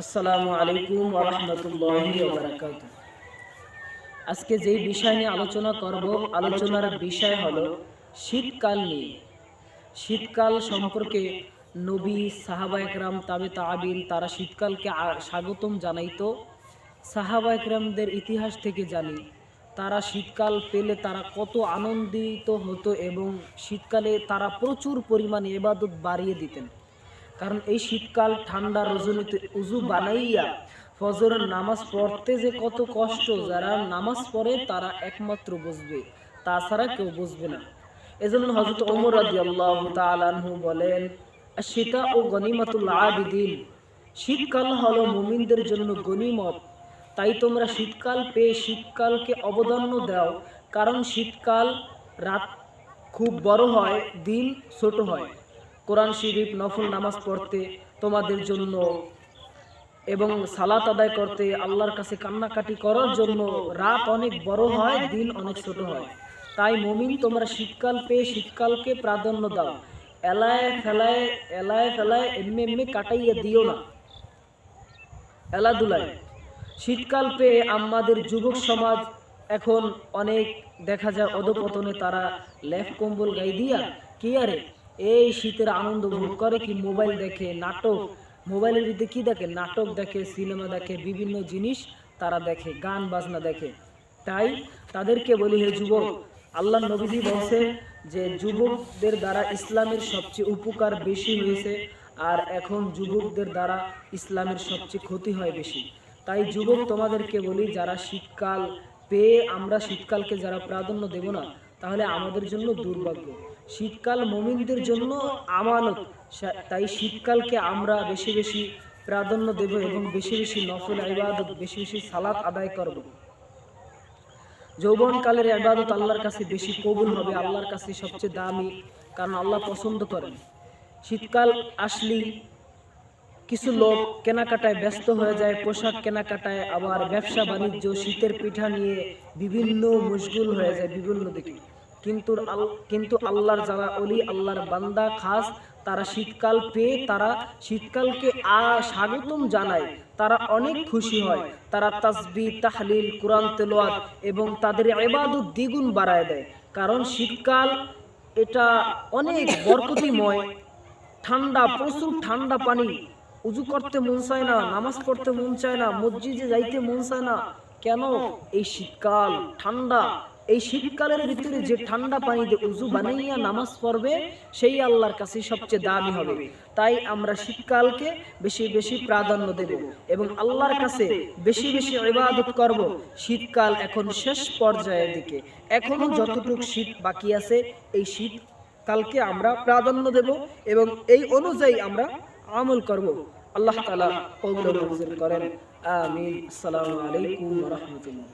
আসসালামু আলাইকুম ওরহমতুল্লাহি আজকে যেই বিষয় নিয়ে আলোচনা করব, আলোচনার বিষয় হলো শীতকাল নিয়ে। শীতকাল সম্পর্কে নবী, সাহাবা একরাম, তাবে তাবিন তারা শীতকালকে স্বাগতম জানাইতো। সাহাবা একরামদের ইতিহাস থেকে জানি, তারা শীতকাল পেলে তারা কত আনন্দিত হতো এবং শীতকালে তারা প্রচুর পরিমাণে এবাদত বাড়িয়ে দিতেন। কারণ এই শীতকাল ঠান্ডা রজনীতে উজু বানাইয়া ফজরের নামাজ পড়তে যে কত কষ্ট, যারা নামাজ পড়ে তারা একমাত্র বুঝবে, তাছাড়া কেউ বুঝবে না। এজন্য হজরত ওমর রাদিয়াল্লাহু তাআলা আনহু বলেন শীতা ও গনিমাতুল আবিদিন, শীতকাল হলো মুমিনদের জন্য গনিমত। তাই তোমরা শীতকাল পেয়ে শীতকালকে অবদান্য দাও, কারণ শীতকাল রাত খুব বড় হয়, দিন ছোট হয়। কোরআন শরীফ নফল নামাজ পড়তে তোমাদের জন্য এবং সালাত আদায় করতে আল্লাহর কাছে কান্নাকাটি করার জন্য রাত অনেক বড় হয়, দিন অনেক ছোট হয়। তাই মমিন তোমরা শীতকাল পেয়ে শীতকালকে প্রাধান্য দাও। এলায় ফেলায় এলায় ফেলায় এমনি এমনি কাটাইয়া দিও না। খেলাধুলায় শীতকাল পেয়ে আমাদের যুবক সমাজ এখন অনেক দেখা যায় অধপতনে তারা লেফ কম্বল গাই দিয়া কি আরে এই শীতের আনন্দ ভোগ করে কি মোবাইল দেখে, নাটক? মোবাইলের ভিতরে কি দেখে? নাটক দেখে, সিনেমা দেখে, বিভিন্ন জিনিস তারা দেখে, গান, বাজনা দেখে। তাই তাদেরকে বলি, হে যুবক, আল্লাহ নবীজি বলছে যে যুবকদের দ্বারা ইসলামের সবচেয়ে উপকার বেশি হয়েছে আর এখন যুবকদের দ্বারা ইসলামের সবচেয়ে ক্ষতি হয় বেশি। তাই যুবক, তোমাদেরকে বলি, যারা শীতকাল পেয়ে আমরা শীতকালকে যারা প্রাধান্য দেব না, তাহলে আমাদের জন্য দুর্ভাগ্য। শীতকাল মমিনদের জন্য আমানত। তাই শীতকালকে আমরা বেশি বেশি প্রাধান্য দেব এবং বেশি বেশি নফল ইবাদত, বেশি বেশি সালাত আদায় করব। যৌবনকালের ইবাদত আল্লাহর কাছে বেশি কবুল হবে, আল্লাহর কাছে সবচেয়ে দামি, কারণ আল্লাহ পছন্দ করেন। শীতকাল আসলেই কিছু লোক কেনাকাটায় ব্যস্ত হয়ে যায়, পোশাক কেনাকাটায়, আবার ব্যবসা বাণিজ্য, শীতের পিঠা নিয়ে বিভিন্ন মশগুল হয়ে যায় বিভিন্ন দিকে। কিন্তু কিন্তু আল্লাহর যারা অলি আল্লাহর বান্দা খাস, তারা শীতকাল পেয়ে তারা শীতকালকে আ স্বাগতম জানায়। তারা অনেক খুশি হয়। তারা তাসবি, তাহলিল, কোরআন তেলোয়াত এবং তাদের এবাদত দ্বিগুণ বাড়ায় দেয়। কারণ শীতকাল এটা অনেক বরকতিময়। ঠান্ডা, প্রচুর ঠান্ডা পানি। উজু করতে মন চায় না, নামাজ পড়তে মন চায় না, মসজিদে যাইতে মন চায় না। কেন? এই শীতকাল ঠান্ডা। এই শীতকালের ভিতরে যে ঠান্ডা পানিতে উজু বানাইয়া নামাজ পড়বে, সেই আল্লাহর কাছে সবচেয়ে দামি হবে। তাই আমরা শীতকালকে বেশি বেশি প্রাধান্য দেব এবং আল্লাহর কাছে বেশি বেশি ইবাদত করব শীতকাল এখন শেষ পর্যায়ের দিকে। এখনও যতটুকু শীত বাকি আছে, এই শীত কালকে আমরা প্রাধান্য দেব এবং এই অনুযায়ী আমরা আমল করব। আল্লাহ তালা কবুল করেন। আমিন। আসসালামু আলাইকুম রহমতুল্লাহ।